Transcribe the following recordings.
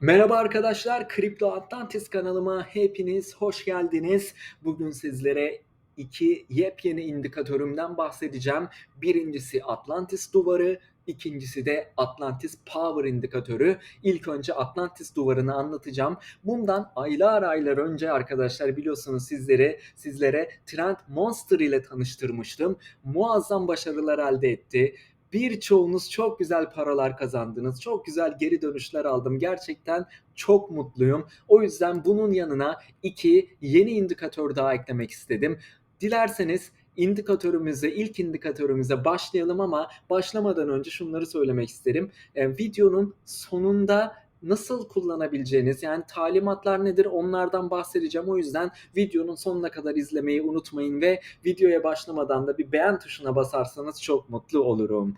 Merhaba arkadaşlar, Kripto Atlantis kanalıma hepiniz hoş geldiniz. Bugün sizlere iki yepyeni indikatörümden bahsedeceğim. Birincisi Atlantis duvarı, ikincisi de Atlantis Power indikatörü. İlk önce Atlantis duvarını anlatacağım. Bundan aylar aylar önce arkadaşlar biliyorsunuz sizlere sizlere Trend Monster ile tanıştırmıştım. Muazzam başarılar elde etti birçoğunuz çok güzel paralar kazandınız. Çok güzel geri dönüşler aldım. Gerçekten çok mutluyum. O yüzden bunun yanına iki yeni indikatör daha eklemek istedim. Dilerseniz indikatörümüze, ilk indikatörümüze başlayalım ama başlamadan önce şunları söylemek isterim. E, videonun sonunda nasıl kullanabileceğiniz yani talimatlar nedir onlardan bahsedeceğim. O yüzden videonun sonuna kadar izlemeyi unutmayın ve videoya başlamadan da bir beğen tuşuna basarsanız çok mutlu olurum.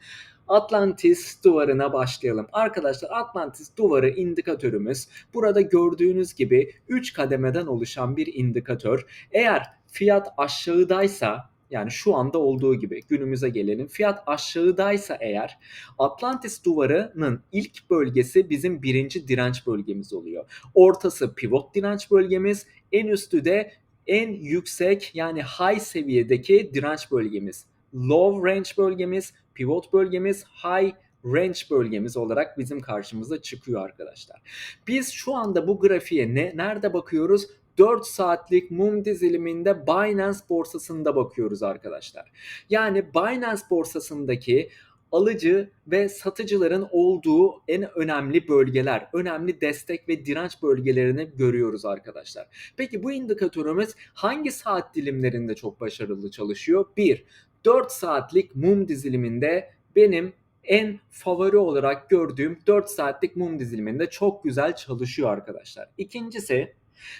Atlantis duvarına başlayalım. Arkadaşlar Atlantis duvarı indikatörümüz. Burada gördüğünüz gibi 3 kademeden oluşan bir indikatör. Eğer fiyat aşağıdaysa yani şu anda olduğu gibi günümüze gelelim. Fiyat aşağıdaysa eğer Atlantis duvarının ilk bölgesi bizim birinci direnç bölgemiz oluyor. Ortası pivot direnç bölgemiz, en üstü de en yüksek yani high seviyedeki direnç bölgemiz. Low range bölgemiz, pivot bölgemiz, high range bölgemiz olarak bizim karşımıza çıkıyor arkadaşlar. Biz şu anda bu grafiğe ne nerede bakıyoruz? 4 saatlik mum diziliminde Binance borsasında bakıyoruz arkadaşlar. Yani Binance borsasındaki alıcı ve satıcıların olduğu en önemli bölgeler, önemli destek ve direnç bölgelerini görüyoruz arkadaşlar. Peki bu indikatörümüz hangi saat dilimlerinde çok başarılı çalışıyor? 1. 4 saatlik mum diziliminde benim en favori olarak gördüğüm 4 saatlik mum diziliminde çok güzel çalışıyor arkadaşlar. İkincisi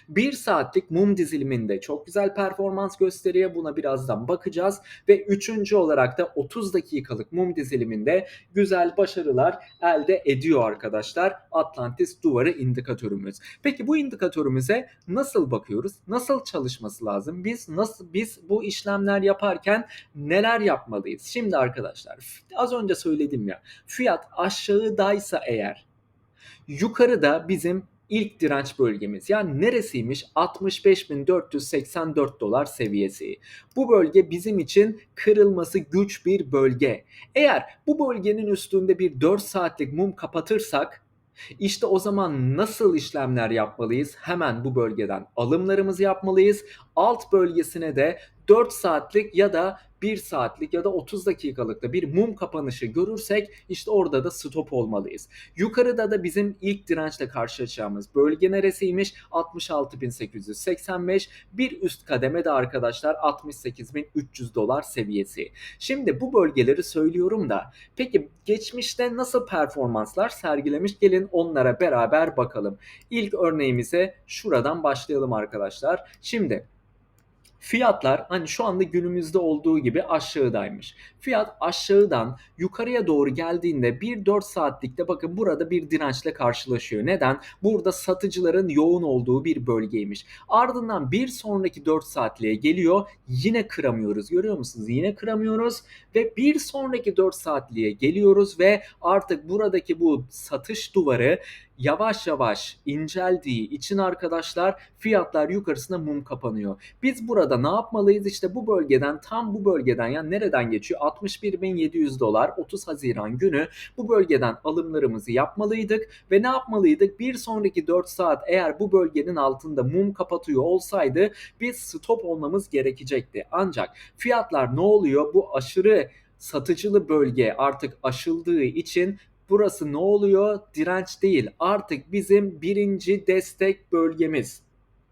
1 saatlik mum diziliminde çok güzel performans gösteriyor. Buna birazdan bakacağız. Ve üçüncü olarak da 30 dakikalık mum diziliminde güzel başarılar elde ediyor arkadaşlar. Atlantis duvarı indikatörümüz. Peki bu indikatörümüze nasıl bakıyoruz? Nasıl çalışması lazım? Biz nasıl biz bu işlemler yaparken neler yapmalıyız? Şimdi arkadaşlar az önce söyledim ya fiyat aşağıdaysa eğer yukarıda bizim ilk direnç bölgemiz. Yani neresiymiş? 65.484 dolar seviyesi. Bu bölge bizim için kırılması güç bir bölge. Eğer bu bölgenin üstünde bir 4 saatlik mum kapatırsak işte o zaman nasıl işlemler yapmalıyız? Hemen bu bölgeden alımlarımızı yapmalıyız. Alt bölgesine de 4 saatlik ya da 1 saatlik ya da 30 dakikalık da bir mum kapanışı görürsek işte orada da stop olmalıyız. Yukarıda da bizim ilk dirençle karşılaşacağımız bölge neresiymiş? 66.885. Bir üst kademe de arkadaşlar 68.300 dolar seviyesi. Şimdi bu bölgeleri söylüyorum da peki geçmişte nasıl performanslar sergilemiş? Gelin onlara beraber bakalım. İlk örneğimize şuradan başlayalım arkadaşlar. Şimdi Fiyatlar hani şu anda günümüzde olduğu gibi aşağıdaymış. Fiyat aşağıdan yukarıya doğru geldiğinde 1-4 saatlikte bakın burada bir dirençle karşılaşıyor. Neden? Burada satıcıların yoğun olduğu bir bölgeymiş. Ardından bir sonraki 4 saatliğe geliyor. Yine kıramıyoruz. Görüyor musunuz? Yine kıramıyoruz ve bir sonraki 4 saatliğe geliyoruz ve artık buradaki bu satış duvarı yavaş yavaş inceldiği için arkadaşlar fiyatlar yukarısına mum kapanıyor. Biz burada ne yapmalıyız? İşte bu bölgeden tam bu bölgeden yani nereden geçiyor? 61.700 dolar 30 Haziran günü bu bölgeden alımlarımızı yapmalıydık ve ne yapmalıydık? Bir sonraki 4 saat eğer bu bölgenin altında mum kapatıyor olsaydı biz stop olmamız gerekecekti. Ancak fiyatlar ne oluyor? Bu aşırı satıcılı bölge artık aşıldığı için burası ne oluyor? Direnç değil. Artık bizim birinci destek bölgemiz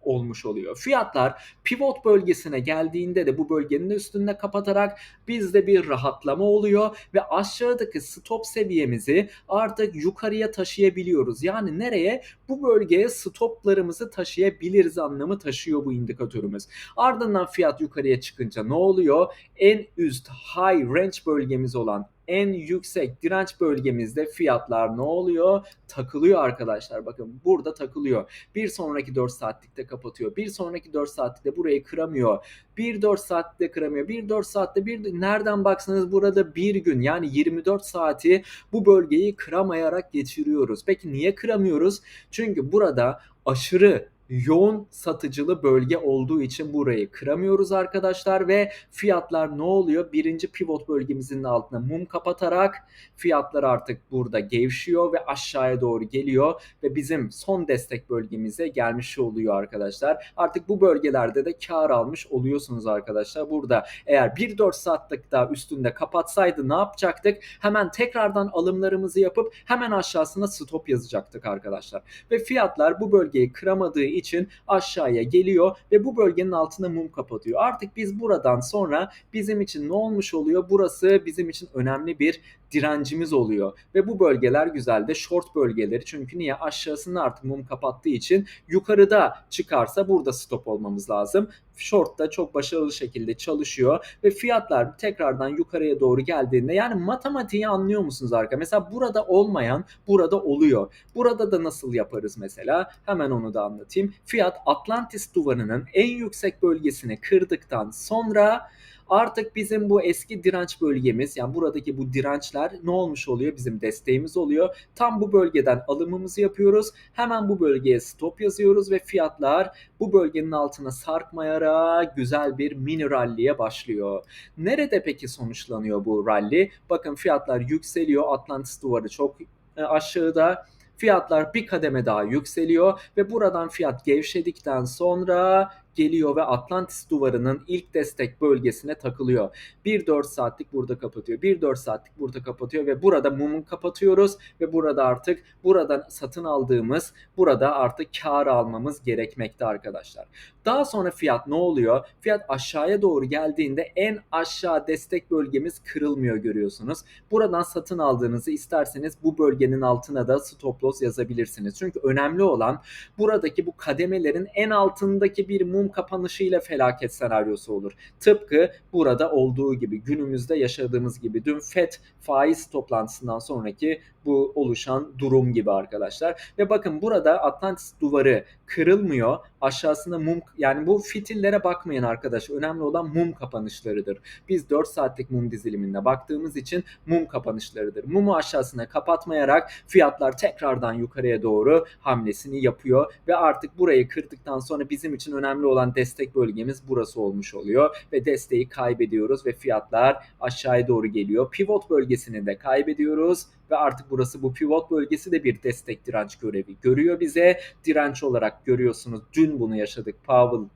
olmuş oluyor. Fiyatlar pivot bölgesine geldiğinde de bu bölgenin üstünde kapatarak bizde bir rahatlama oluyor ve aşağıdaki stop seviyemizi artık yukarıya taşıyabiliyoruz. Yani nereye? Bu bölgeye stoplarımızı taşıyabiliriz anlamı taşıyor bu indikatörümüz. Ardından fiyat yukarıya çıkınca ne oluyor? En üst high range bölgemiz olan en yüksek direnç bölgemizde fiyatlar ne oluyor? Takılıyor arkadaşlar. Bakın burada takılıyor. Bir sonraki 4 saatlikte kapatıyor. Bir sonraki 4 saatlikte burayı kıramıyor. Bir 4 saatte kıramıyor. Bir 4 saatte bir nereden baksanız burada bir gün yani 24 saati bu bölgeyi kıramayarak geçiriyoruz. Peki niye kıramıyoruz? Çünkü burada aşırı yoğun satıcılı bölge olduğu için burayı kıramıyoruz arkadaşlar ve fiyatlar ne oluyor? Birinci pivot bölgemizin altına mum kapatarak fiyatlar artık burada gevşiyor ve aşağıya doğru geliyor ve bizim son destek bölgemize gelmiş oluyor arkadaşlar. Artık bu bölgelerde de kar almış oluyorsunuz arkadaşlar. Burada eğer 1-4 saatlik daha üstünde kapatsaydı ne yapacaktık? Hemen tekrardan alımlarımızı yapıp hemen aşağısına stop yazacaktık arkadaşlar. Ve fiyatlar bu bölgeyi kıramadığı için aşağıya geliyor ve bu bölgenin altına mum kapatıyor. Artık biz buradan sonra bizim için ne olmuş oluyor? Burası bizim için önemli bir direncimiz oluyor. Ve bu bölgeler güzel de short bölgeleri. Çünkü niye? Aşağısında artık mum kapattığı için yukarıda çıkarsa burada stop olmamız lazım. Short da çok başarılı şekilde çalışıyor ve fiyatlar tekrardan yukarıya doğru geldiğinde yani matematiği anlıyor musunuz arka? Mesela burada olmayan burada oluyor. Burada da nasıl yaparız mesela? Hemen onu da anlatayım. Fiyat Atlantis duvarının en yüksek bölgesini kırdıktan sonra Artık bizim bu eski direnç bölgemiz yani buradaki bu dirençler ne olmuş oluyor? Bizim desteğimiz oluyor. Tam bu bölgeden alımımızı yapıyoruz. Hemen bu bölgeye stop yazıyoruz ve fiyatlar bu bölgenin altına sarkmayarak güzel bir mini rally'e başlıyor. Nerede peki sonuçlanıyor bu rally? Bakın fiyatlar yükseliyor. Atlantis duvarı çok e, aşağıda fiyatlar bir kademe daha yükseliyor ve buradan fiyat gevşedikten sonra geliyor ve Atlantis duvarının ilk destek bölgesine takılıyor. 1-4 saatlik burada kapatıyor. 1-4 saatlik burada kapatıyor ve burada mumu kapatıyoruz ve burada artık buradan satın aldığımız burada artık kar almamız gerekmekte arkadaşlar. Daha sonra fiyat ne oluyor? Fiyat aşağıya doğru geldiğinde en aşağı destek bölgemiz kırılmıyor görüyorsunuz. Buradan satın aldığınızı isterseniz bu bölgenin altına da stop loss yazabilirsiniz. Çünkü önemli olan buradaki bu kademelerin en altındaki bir mum kapanışıyla felaket senaryosu olur. Tıpkı burada olduğu gibi günümüzde yaşadığımız gibi dün FED faiz toplantısından sonraki bu oluşan durum gibi arkadaşlar. Ve bakın burada Atlantis duvarı kırılmıyor. Aşağısında mum yani bu fitillere bakmayın arkadaş. Önemli olan mum kapanışlarıdır. Biz 4 saatlik mum diziliminde baktığımız için mum kapanışlarıdır. Mumu aşağısına kapatmayarak fiyatlar tekrardan yukarıya doğru hamlesini yapıyor ve artık burayı kırdıktan sonra bizim için önemli olan destek bölgemiz burası olmuş oluyor ve desteği kaybediyoruz ve fiyatlar aşağıya doğru geliyor. Pivot bölgesini de kaybediyoruz ve artık burası bu pivot bölgesi de bir destek direnç görevi görüyor bize. Direnç olarak görüyorsunuz. Dün bunu yaşadık. Powell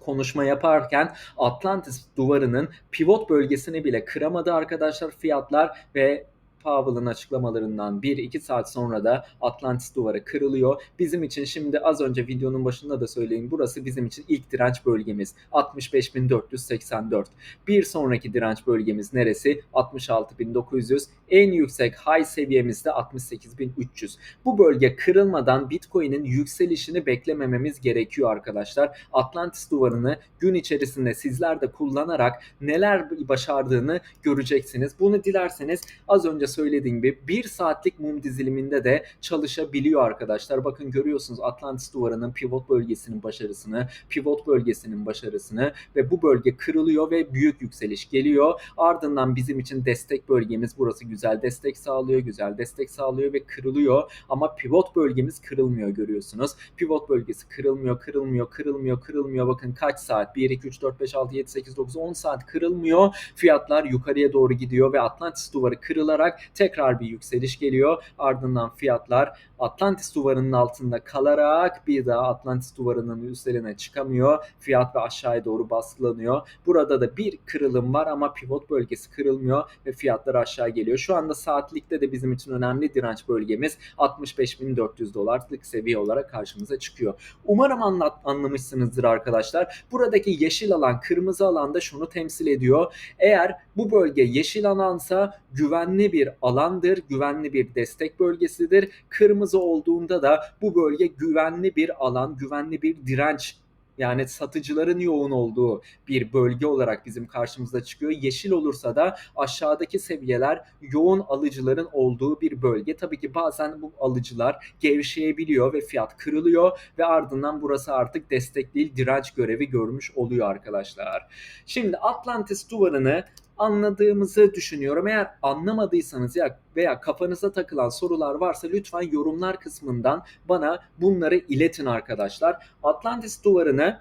konuşma yaparken Atlantis duvarının pivot bölgesini bile kıramadı arkadaşlar fiyatlar ve Powell'ın açıklamalarından 1-2 saat sonra da Atlantis duvarı kırılıyor. Bizim için şimdi az önce videonun başında da söyleyeyim burası bizim için ilk direnç bölgemiz 65.484. Bir sonraki direnç bölgemiz neresi? 66.900. En yüksek high seviyemiz de 68.300. Bu bölge kırılmadan Bitcoin'in yükselişini beklemememiz gerekiyor arkadaşlar. Atlantis duvarını gün içerisinde sizler de kullanarak neler başardığını göreceksiniz. Bunu dilerseniz az önce söylediğim gibi bir saatlik mum diziliminde de çalışabiliyor arkadaşlar. Bakın görüyorsunuz Atlantis duvarının pivot bölgesinin başarısını, pivot bölgesinin başarısını ve bu bölge kırılıyor ve büyük yükseliş geliyor. Ardından bizim için destek bölgemiz burası güzel destek sağlıyor, güzel destek sağlıyor ve kırılıyor. Ama pivot bölgemiz kırılmıyor görüyorsunuz. Pivot bölgesi kırılmıyor, kırılmıyor, kırılmıyor, kırılmıyor. Bakın kaç saat? 1, 2, 3, 4, 5, 6, 7, 8, 9, 10 saat kırılmıyor. Fiyatlar yukarıya doğru gidiyor ve Atlantis duvarı kırılarak tekrar bir yükseliş geliyor. Ardından fiyatlar Atlantis duvarının altında kalarak bir daha Atlantis duvarının üzerine çıkamıyor. Fiyat ve aşağıya doğru baskılanıyor. Burada da bir kırılım var ama pivot bölgesi kırılmıyor ve fiyatlar aşağı geliyor. Şu anda saatlikte de bizim için önemli direnç bölgemiz 65.400 dolarlık seviye olarak karşımıza çıkıyor. Umarım anlat, anlamışsınızdır arkadaşlar. Buradaki yeşil alan, kırmızı alan da şunu temsil ediyor. Eğer bu bölge yeşil alansa güvenli bir alandır, güvenli bir destek bölgesidir. Kırmızı olduğunda da bu bölge güvenli bir alan, güvenli bir direnç yani satıcıların yoğun olduğu bir bölge olarak bizim karşımıza çıkıyor. Yeşil olursa da aşağıdaki seviyeler yoğun alıcıların olduğu bir bölge. Tabii ki bazen bu alıcılar gevşeyebiliyor ve fiyat kırılıyor ve ardından burası artık destek değil direnç görevi görmüş oluyor arkadaşlar. Şimdi Atlantis duvarını anladığımızı düşünüyorum. Eğer anlamadıysanız ya veya kafanıza takılan sorular varsa lütfen yorumlar kısmından bana bunları iletin arkadaşlar. Atlantis duvarını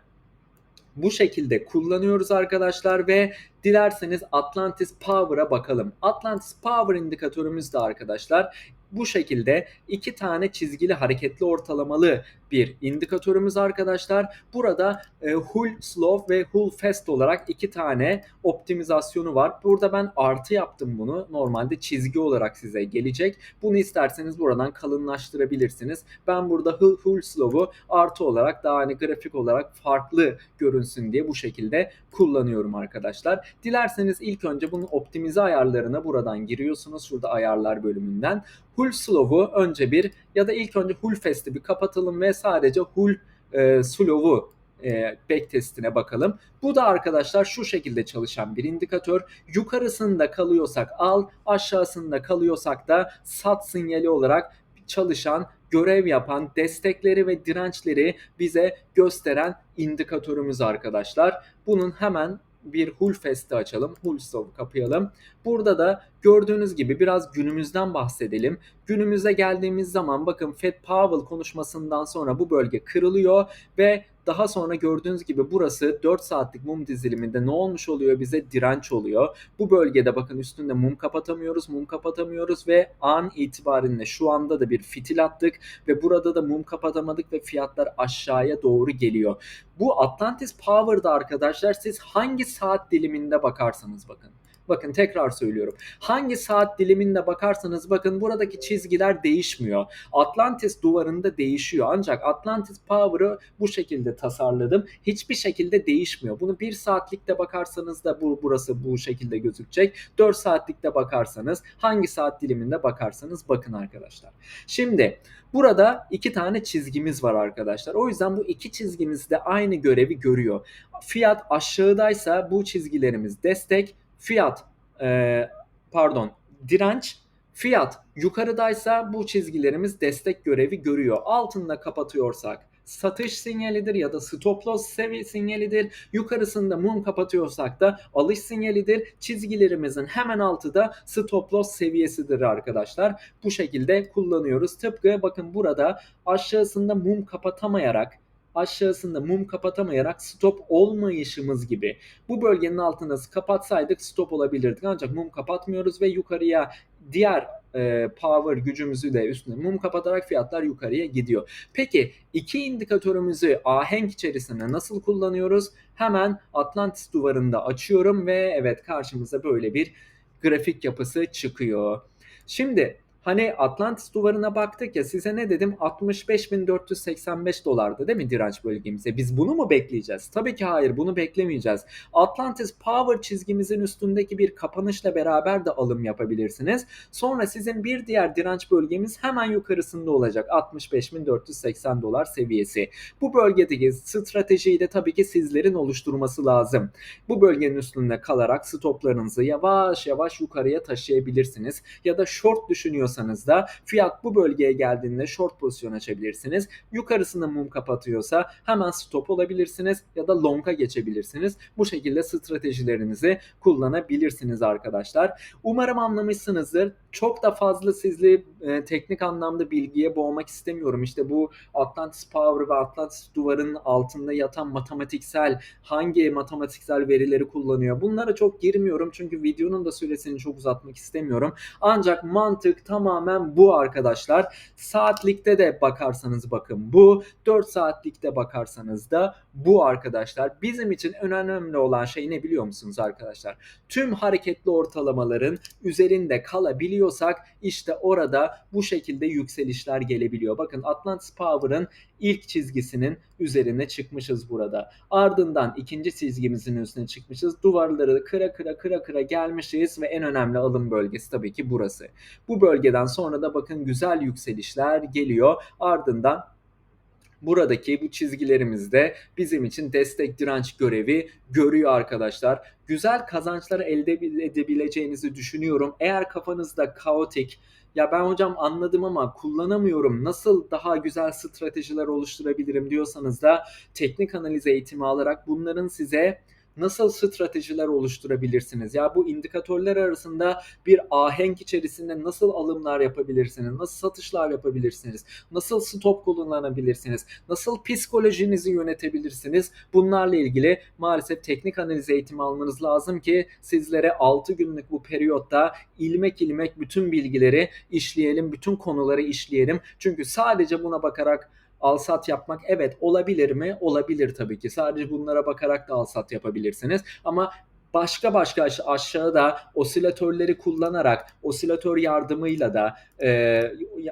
bu şekilde kullanıyoruz arkadaşlar ve dilerseniz Atlantis Power'a bakalım. Atlantis Power indikatörümüz de arkadaşlar bu şekilde iki tane çizgili hareketli ortalamalı bir indikatörümüz arkadaşlar. Burada e, Hull Slow ve Hull Fast olarak iki tane optimizasyonu var. Burada ben artı yaptım bunu. Normalde çizgi olarak size gelecek. Bunu isterseniz buradan kalınlaştırabilirsiniz. Ben burada Hull, Hull Slow'u artı olarak daha hani grafik olarak farklı görünsün diye bu şekilde kullanıyorum arkadaşlar. Dilerseniz ilk önce bunun optimize ayarlarına buradan giriyorsunuz. Şurada ayarlar bölümünden. Hull Slow'u önce bir ya da ilk önce Hull Fast'i bir kapatalım ve sadece Hull e, Slow'u e, back testine bakalım. Bu da arkadaşlar şu şekilde çalışan bir indikatör. Yukarısında kalıyorsak al, aşağısında kalıyorsak da sat sinyali olarak çalışan, görev yapan, destekleri ve dirençleri bize gösteren indikatörümüz arkadaşlar. Bunun hemen bir Hulfest'i açalım. Hulstov kapayalım. Burada da gördüğünüz gibi biraz günümüzden bahsedelim. Günümüze geldiğimiz zaman bakın Fed Powell konuşmasından sonra bu bölge kırılıyor ve daha sonra gördüğünüz gibi burası 4 saatlik mum diziliminde ne olmuş oluyor bize? Direnç oluyor. Bu bölgede bakın üstünde mum kapatamıyoruz, mum kapatamıyoruz ve an itibariyle şu anda da bir fitil attık ve burada da mum kapatamadık ve fiyatlar aşağıya doğru geliyor. Bu Atlantis Power'da arkadaşlar siz hangi saat diliminde bakarsanız bakın. Bakın tekrar söylüyorum. Hangi saat diliminde bakarsanız bakın buradaki çizgiler değişmiyor. Atlantis duvarında değişiyor. Ancak Atlantis Power'ı bu şekilde tasarladım. Hiçbir şekilde değişmiyor. Bunu 1 saatlikte bakarsanız da bu burası bu şekilde gözükecek. 4 saatlikte bakarsanız hangi saat diliminde bakarsanız bakın arkadaşlar. Şimdi Burada iki tane çizgimiz var arkadaşlar. O yüzden bu iki çizgimiz de aynı görevi görüyor. Fiyat aşağıdaysa bu çizgilerimiz destek, fiyat e, pardon direnç fiyat yukarıdaysa bu çizgilerimiz destek görevi görüyor. Altında kapatıyorsak satış sinyalidir ya da stop loss seviye sinyalidir. Yukarısında mum kapatıyorsak da alış sinyalidir. Çizgilerimizin hemen altı da stop loss seviyesidir arkadaşlar. Bu şekilde kullanıyoruz. Tıpkı bakın burada aşağısında mum kapatamayarak aşağısında mum kapatamayarak stop olmayışımız gibi. Bu bölgenin altını kapatsaydık stop olabilirdik ancak mum kapatmıyoruz ve yukarıya diğer e, power gücümüzü de üstüne mum kapatarak fiyatlar yukarıya gidiyor. Peki iki indikatörümüzü ahenk içerisinde nasıl kullanıyoruz? Hemen Atlantis duvarında açıyorum ve evet karşımıza böyle bir grafik yapısı çıkıyor. Şimdi Hani Atlantis duvarına baktık ya size ne dedim 65.485 dolardı değil mi direnç bölgemize? Biz bunu mu bekleyeceğiz? Tabii ki hayır bunu beklemeyeceğiz. Atlantis Power çizgimizin üstündeki bir kapanışla beraber de alım yapabilirsiniz. Sonra sizin bir diğer direnç bölgemiz hemen yukarısında olacak 65.480 dolar seviyesi. Bu bölgedeki stratejiyi de tabii ki sizlerin oluşturması lazım. Bu bölgenin üstünde kalarak stoplarınızı yavaş yavaş yukarıya taşıyabilirsiniz. Ya da short düşünüyorsanız yapıyorsanız da fiyat bu bölgeye geldiğinde short pozisyon açabilirsiniz. Yukarısında mum kapatıyorsa hemen stop olabilirsiniz ya da long'a geçebilirsiniz. Bu şekilde stratejilerinizi kullanabilirsiniz arkadaşlar. Umarım anlamışsınızdır. Çok da fazla sizli e, teknik anlamda bilgiye boğmak istemiyorum. İşte bu Atlantis Power ve Atlantis duvarının altında yatan matematiksel hangi matematiksel verileri kullanıyor. Bunlara çok girmiyorum çünkü videonun da süresini çok uzatmak istemiyorum. Ancak mantık tam tamamen bu arkadaşlar. Saatlikte de bakarsanız bakın bu. 4 saatlikte bakarsanız da bu arkadaşlar. Bizim için önemli olan şey ne biliyor musunuz arkadaşlar? Tüm hareketli ortalamaların üzerinde kalabiliyorsak işte orada bu şekilde yükselişler gelebiliyor. Bakın Atlantis Power'ın ilk çizgisinin üzerine çıkmışız burada. Ardından ikinci çizgimizin üstüne çıkmışız. Duvarları kıra kıra kıra kıra gelmişiz ve en önemli alım bölgesi tabii ki burası. Bu bölgeden sonra da bakın güzel yükselişler geliyor. Ardından buradaki bu çizgilerimizde bizim için destek direnç görevi görüyor arkadaşlar. Güzel kazançlar elde edebileceğinizi düşünüyorum. Eğer kafanızda kaotik ya ben hocam anladım ama kullanamıyorum. Nasıl daha güzel stratejiler oluşturabilirim diyorsanız da teknik analiz eğitimi alarak bunların size nasıl stratejiler oluşturabilirsiniz? Ya bu indikatörler arasında bir ahenk içerisinde nasıl alımlar yapabilirsiniz? Nasıl satışlar yapabilirsiniz? Nasıl stop kullanabilirsiniz? Nasıl psikolojinizi yönetebilirsiniz? Bunlarla ilgili maalesef teknik analiz eğitimi almanız lazım ki sizlere 6 günlük bu periyotta ilmek ilmek bütün bilgileri işleyelim, bütün konuları işleyelim. Çünkü sadece buna bakarak Alsat yapmak evet olabilir mi? Olabilir tabii ki. Sadece bunlara bakarak da alsat yapabilirsiniz. Ama başka başka aşağıda osilatörleri kullanarak, osilatör yardımıyla da e,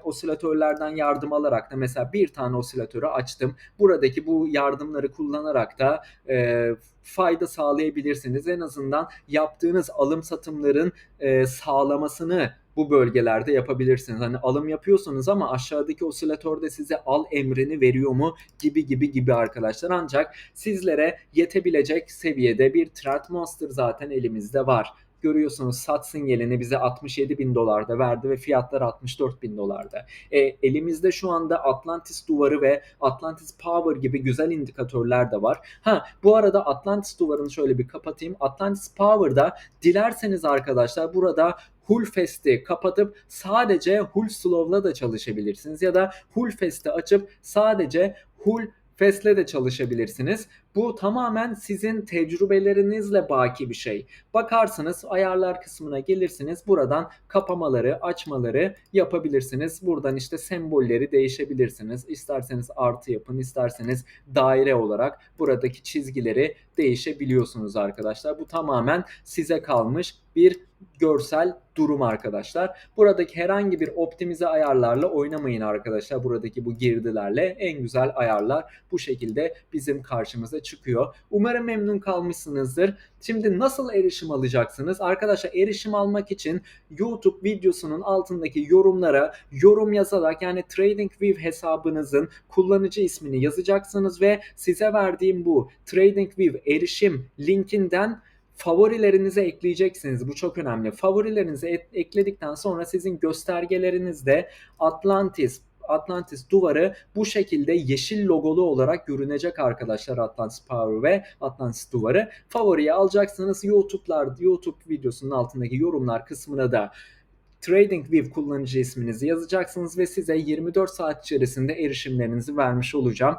osilatörlerden yardım alarak da mesela bir tane osilatörü açtım. Buradaki bu yardımları kullanarak da e, fayda sağlayabilirsiniz. En azından yaptığınız alım satımların e, sağlamasını bu bölgelerde yapabilirsiniz. Hani alım yapıyorsunuz ama aşağıdaki osilatörde size al emrini veriyor mu gibi gibi gibi arkadaşlar. Ancak sizlere yetebilecek seviyede bir Trendmaster zaten elimizde var görüyorsunuz sat sinyalini bize 67 bin dolarda verdi ve fiyatlar 64 bin dolarda. E, elimizde şu anda Atlantis duvarı ve Atlantis Power gibi güzel indikatörler de var. Ha bu arada Atlantis duvarını şöyle bir kapatayım. Atlantis Power'da dilerseniz arkadaşlar burada Hull Fest'i kapatıp sadece Hull Slow'la da çalışabilirsiniz ya da Hull Fest'i açıp sadece Hull Fest'le de çalışabilirsiniz. Bu tamamen sizin tecrübelerinizle baki bir şey. Bakarsınız ayarlar kısmına gelirsiniz. Buradan kapamaları, açmaları yapabilirsiniz. Buradan işte sembolleri değişebilirsiniz. İsterseniz artı yapın, isterseniz daire olarak buradaki çizgileri değişebiliyorsunuz arkadaşlar. Bu tamamen size kalmış bir görsel durum arkadaşlar. Buradaki herhangi bir optimize ayarlarla oynamayın arkadaşlar. Buradaki bu girdilerle en güzel ayarlar bu şekilde bizim karşımıza çıkıyor. Umarım memnun kalmışsınızdır. Şimdi nasıl erişim alacaksınız? Arkadaşlar erişim almak için YouTube videosunun altındaki yorumlara yorum yazarak yani TradingView hesabınızın kullanıcı ismini yazacaksınız ve size verdiğim bu TradingView erişim linkinden favorilerinize ekleyeceksiniz. Bu çok önemli. Favorilerinizi ekledikten sonra sizin göstergelerinizde Atlantis, Atlantis duvarı bu şekilde yeşil logolu olarak görünecek arkadaşlar Atlantis Power ve Atlantis duvarı. Favoriye alacaksınız. YouTube'lar YouTube videosunun altındaki yorumlar kısmına da TradingView kullanıcı isminizi yazacaksınız ve size 24 saat içerisinde erişimlerinizi vermiş olacağım.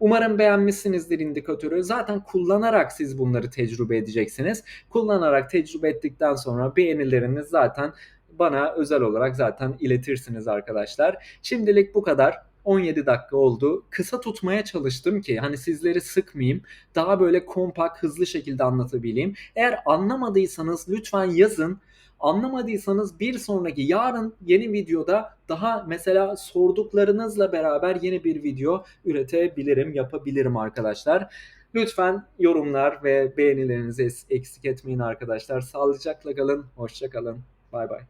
Umarım beğenmişsinizdir indikatörü. Zaten kullanarak siz bunları tecrübe edeceksiniz. Kullanarak tecrübe ettikten sonra beğenileriniz zaten bana özel olarak zaten iletirsiniz arkadaşlar. Şimdilik bu kadar. 17 dakika oldu. Kısa tutmaya çalıştım ki hani sizleri sıkmayayım. Daha böyle kompakt, hızlı şekilde anlatabileyim. Eğer anlamadıysanız lütfen yazın. Anlamadıysanız bir sonraki yarın yeni videoda daha mesela sorduklarınızla beraber yeni bir video üretebilirim, yapabilirim arkadaşlar. Lütfen yorumlar ve beğenilerinizi eksik etmeyin arkadaşlar. Sağlıcakla kalın, hoşça kalın. Bay bay.